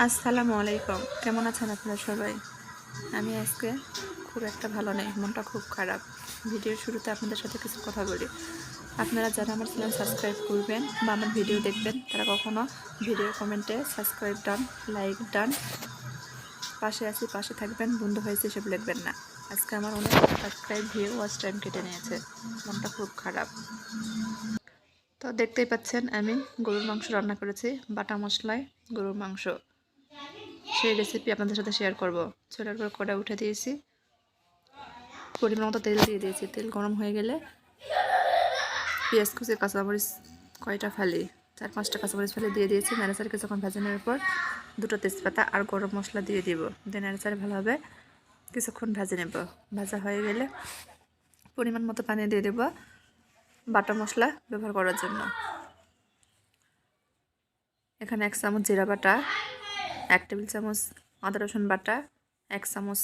আসসালামু আলাইকুম। কেমন আছেন আপনারা সবাই? আমি আজকে খুব একটা ভালো নেই, মনটা খুব খারাপ। ভিডিওর শুরুতে আপনাদের সাথে কিছু কথা বলি। আপনারা যারা আমার চ্যানেল সাবস্ক্রাইব করবেন বা আমার ভিডিও দেখবেন, তারা কখনো ভিডিও কমেন্টে সাবস্ক্রাইব ডান লাইক ডান পাশে আছি, পাশে থাকবেন, বন্ধু হয়েছে এসব লিখবেন না। আজকে আমার অনেক সাবস্ক্রাইব ভিউ ওয়াচ টাইম কেটে নিয়েছে, মনটা খুব খারাপ। তো দেখতেই পাচ্ছেন, আমি গরুর মাংস রান্না করেছি, বাটা মশলায় গরুর মাংস। সেই রেসিপি আপনাদের সাথে শেয়ার করব। ছোলার পর কড়া উঠে দিয়েছি। পরিমাণ মতো তেল দিয়ে দিয়েছি। তেল গরম হয়ে গেলে পেঁয়াজ কুচি, কাঁচামরিচ কয়টা ফালি? চার, পাঁচটা কাঁচামরিচ ফালি দিয়ে দিয়েছি। নাড়াচাড়ি কিছুক্ষণ ভেজে নেওয়ার পর দুটো তেজপাতা আর গরম মশলা দিয়ে দিব। দিয়ে নাড়াচাড়ি ভালোভাবে কিছুক্ষণ ভেজে নেব। ভাজা হয়ে গেলে পরিমাণ মতো পানি দিয়ে দেব বাটা মশলা ব্যবহার করার জন্য। এখানে এক চামচ জিরা বাটা এক টেবিল চামচ আদা, রসুন বাটা, এক চামচ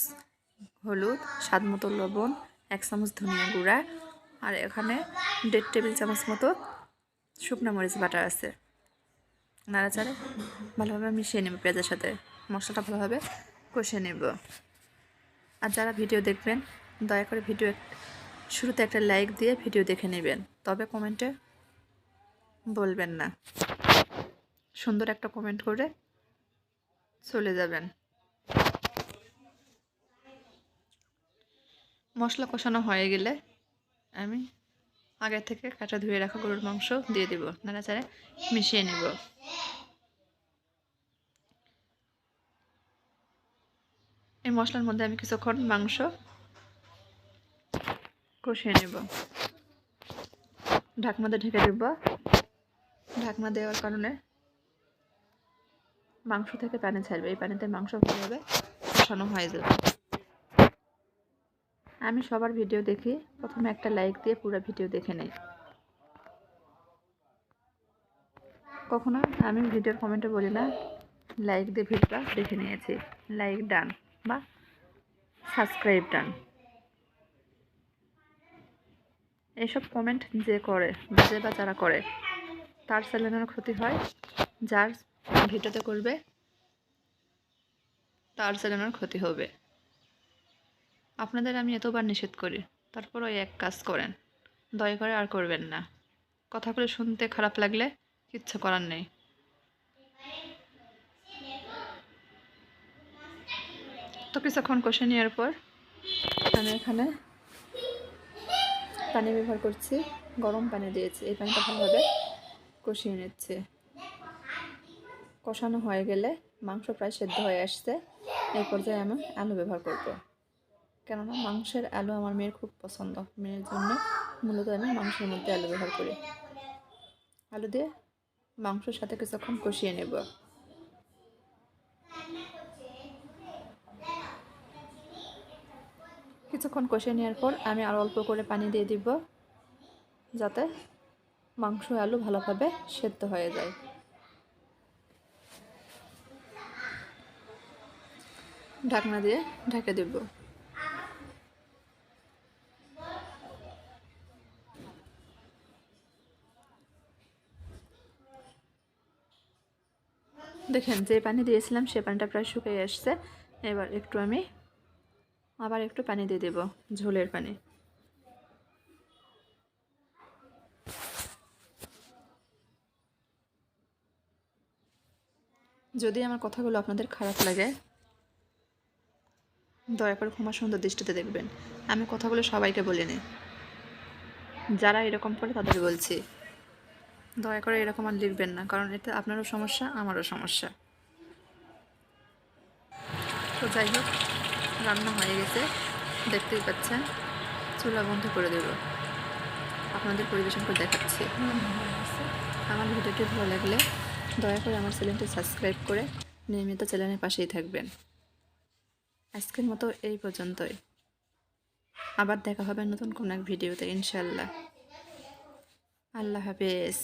হলুদ, স্বাদ মতো লবণ, এক চামচ ধনিয়া গুঁড়া আর এখানে দেড় টেবিল চামচ মতো শুকনো মরিচ বাটা আছে। নাড়াচাড়ে ভালোভাবে মিশিয়ে নেব পেঁয়াজের সাথে। মশলাটা ভালোভাবে কষিয়ে নেব। আর যারা ভিডিও দেখবেন, দয়া করে ভিডিও শুরুতে একটা লাইক দিয়ে ভিডিও দেখে নেবেন, তবে কমেন্টে বলবেন না। সুন্দর একটা কমেন্ট করে চলে যাবেন। মশলা কষানো হয়ে গেলে আমি আগে থেকে কাটা ধুয়ে রাখা গরুর মাংস দিয়ে দিব, নাড়াচাড়ে মিশিয়ে নিব। এই মশলার মধ্যে আমি কিছুক্ষণ মাংস কষিয়ে নেব। দিয়ে ঢেকে দেব। ঢাকনা দেওয়ার কারণে মাংস থেকে পানি ছাড়বে, এই পানিতে মাংস ভালোভাবে কষানো হয়ে যাবে। আমি সবার ভিডিও দেখি, প্রথমে একটা লাইক দিয়ে পুরো ভিডিও দেখে নেই। কখনো আমি ভিডিওর কমেন্টে বলি না, লাইক দিয়ে ভিডিওটা দেখে নিয়েছি। লাইক ডান বা সাবস্ক্রাইব ডান। এইসব কমেন্ট যে করে, যে বা যারা করে, তার চ্যানেলের ক্ষতি হয়, যার ভিডিওতে করবে, তার চ্যানেলের ক্ষতি হবে। আপনাদের আমি এতবার নিষেধ করি, তারপর ওই এক কাজ করেন। দয়া করে আর করবেন না। কথাগুলো শুনতে খারাপ লাগলে কিচ্ছু করার নেই। তো কিছুক্ষণ কষে নেওয়ার পর আমি এখানে পানি ব্যবহার করছি, গরম পানি দিয়েছি। এই পানিটা ভালোভাবে কষিয়ে নিচ্ছে। কষানো হয়ে গেলে মাংস প্রায় সেদ্ধ হয়ে আসছে। এই পর্যায়ে আমি আলু ব্যবহার করব। কেননা মাংসের আলু আমার মেয়ের খুব পছন্দ। মেয়ের জন্য মূলত আমি মাংসের মধ্যে আলু ব্যবহার করি। আলু দিয়ে মাংসের সাথে কিছুক্ষণ কষিয়ে নেব। কিছুক্ষণ কষিয়ে নেওয়ার পর আমি আর অল্প করে পানি দিয়ে দিব, যাতে মাংস আলু ভালোভাবে সেদ্ধ হয়ে যায়। ঢাকনা দিয়ে ঢেকে দেব। দেখেন, যে পানি দিয়েছিলাম সে পানিটা প্রায় শুকিয়ে আসছে। এবার একটু আমি আবার একটু পানি দিয়ে দেব ঝোলের পানি। যদি আমার কথাগুলো আপনাদের খারাপ লাগে দয়া করে ক্ষমা সুন্দর দৃষ্টিতে দেখবেন। আমি কথাগুলো সবাইকে বলে বলিনি যারা এরকম করে তাদের বলছি। দয়া করে এরকম আর লিখবেন না, কারণ এতে আপনারও সমস্যা, আমারও সমস্যা। তো যাই হোক, রান্না হয়ে গেছে। দেখতেই পাচ্ছেন, চুলা বন্ধ করে দেব। আপনাদের পরিবেশন করে দেখাচ্ছি। আমার ভিডিওটি ভালো লাগলে দয়া করে আমার চ্যানেলটি সাবস্ক্রাইব করে নিয়মিত চ্যানেলের পাশেই থাকবেন। আজকের মতো এই পর্যন্তই। আবার দেখা হবে নতুন কোনো এক ভিডিওতে ইনশাল্লাহ আল্লাহ হাফেজ।